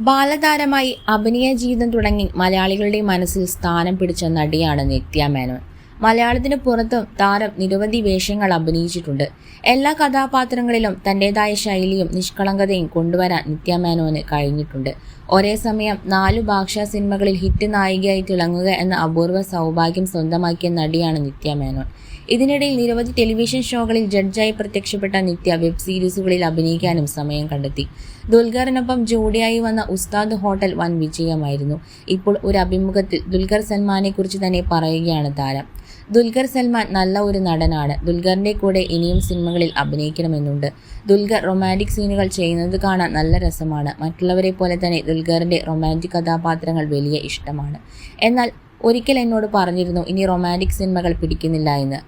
ബാലതാരമായി അഭിനയ ജീവിതം തുടങ്ങി മലയാളികളുടെ മനസ്സിൽ സ്ഥാനം പിടിച്ച നടിയാണ് നിത്യ മേനോൻ മലയാളത്തിന് പുറത്തും താരം നിരവധി വേഷങ്ങൾ അഭിനയിച്ചിട്ടുണ്ട്. എല്ലാ കഥാപാത്രങ്ങളിലും തന്റെതായ ശൈലിയും നിഷ്കളങ്കതയും കൊണ്ടുവരാൻ നിത്യ മേനോന് കഴിഞ്ഞിട്ടുണ്ട്. ഒരേ സമയം നാലു ഭാഷാ സിനിമകളിൽ ഹിറ്റ് നായികയായി തിളങ്ങുക എന്ന അപൂർവ സൗഭാഗ്യം സ്വന്തമാക്കിയ നടിയാണ് നിത്യ മേനോൻ. ഇതിനിടയിൽ നിരവധി ടെലിവിഷൻ ഷോകളിൽ ജഡ്ജായി പ്രത്യക്ഷപ്പെട്ട നിത്യ വെബ് സീരീസുകളിൽ അഭിനയിക്കാനും സമയം കണ്ടെത്തി. ദുൽഖറിനൊപ്പം ജോഡിയായി വന്ന ഉസ്താദ് ഹോട്ടൽ വൻ വിജയമായിരുന്നു. ഇപ്പോൾ ഒരു അഭിമുഖത്തിൽ ദുൽഖർ സൽമാനെക്കുറിച്ച് തന്നെ പറയുകയാണ് താരം. ദുൽഖർ സൽമാൻ നല്ല ഒരു നടനാണ്. ദുൽഖറിന്റെ കൂടെ ഇനിയും സിനിമകളിൽ അഭിനയിക്കണമെന്നുണ്ട്. ദുൽഖർ റൊമാന്റിക് സീനുകൾ ചെയ്യുന്നത് കാണാൻ നല്ല രസമാണ്. മറ്റുള്ളവരെ പോലെ തന്നെ ദുൽഖറിന്റെ റൊമാന്റിക് കഥാപാത്രങ്ങൾ വലിയ ഇഷ്ടമാണ്. എന്നാൽ ഒരിക്കൽ എന്നോട് പറഞ്ഞിരുന്നു ഇനി റൊമാന്റിക് സിനിമകൾ പിടിക്കുന്നില്ല എന്ന്.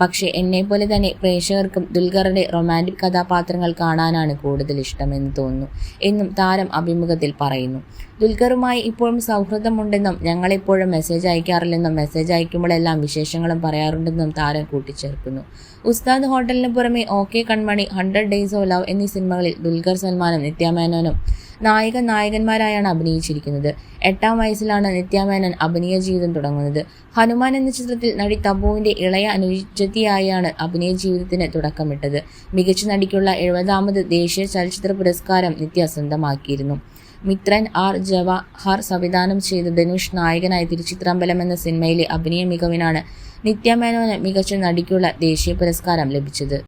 പക്ഷേ എന്നെപ്പോലെ തന്നെ പ്രേക്ഷകർക്കും ദുൽഖറുടെ റൊമാന്റിക് കഥാപാത്രങ്ങൾ കാണാനാണ് കൂടുതൽ ഇഷ്ടമെന്ന് തോന്നുന്നു. എന്നും താരം അഭിമുഖത്തിൽ പറയുന്നു. ദുൽഖറുമായി ഇപ്പോഴും സൗഹൃദമുണ്ടെന്നും ഞങ്ങളിപ്പോഴും മെസ്സേജ് അയക്കാറില്ലെന്നും മെസ്സേജ് അയക്കുമ്പോഴെല്ലാം വിശേഷങ്ങളും പറയാറുണ്ടെന്നും താരം കൂട്ടിച്ചേർക്കുന്നു. ഉസ്താദ് ഹോട്ടലിന് പുറമെ OK Kanmani hundred days of love എന്നീ സിനിമകളിൽ ദുൽഖർ സൽമാനും നിത്യാമേനോനും നായക നായകന്മാരായാണ് അഭിനയിച്ചിരിക്കുന്നത്. എട്ടാം വയസ്സിലാണ് നിത്യാമേനൻ അഭിനയ ജീവിതം തുടങ്ങുന്നത്. ഹനുമാൻ എന്ന ചിത്രത്തിൽ നടി തബുവിന്റെ ഇളയ അനുജത്തിയായാണ് അഭിനയ ജീവിതത്തിന് തുടക്കമിട്ടത്. മികച്ച നടിക്കുള്ള എഴുപതാമത് ദേശീയ ചലച്ചിത്ര പുരസ്കാരം നിത്യ സ്വന്തമാക്കിയിരുന്നു. മിത്രൻ ആർ ജവഹർ സംവിധാനം ചെയ്ത ധനുഷ് നായകനായ തിരുച്ചിത്രമ്പലം എന്ന സിനിമയിലെ അഭിനയ മികവിനാണ് നിത്യ മേനോന് മികച്ച നടിക്കുള്ള ദേശീയ പുരസ്കാരം ലഭിച്ചത്.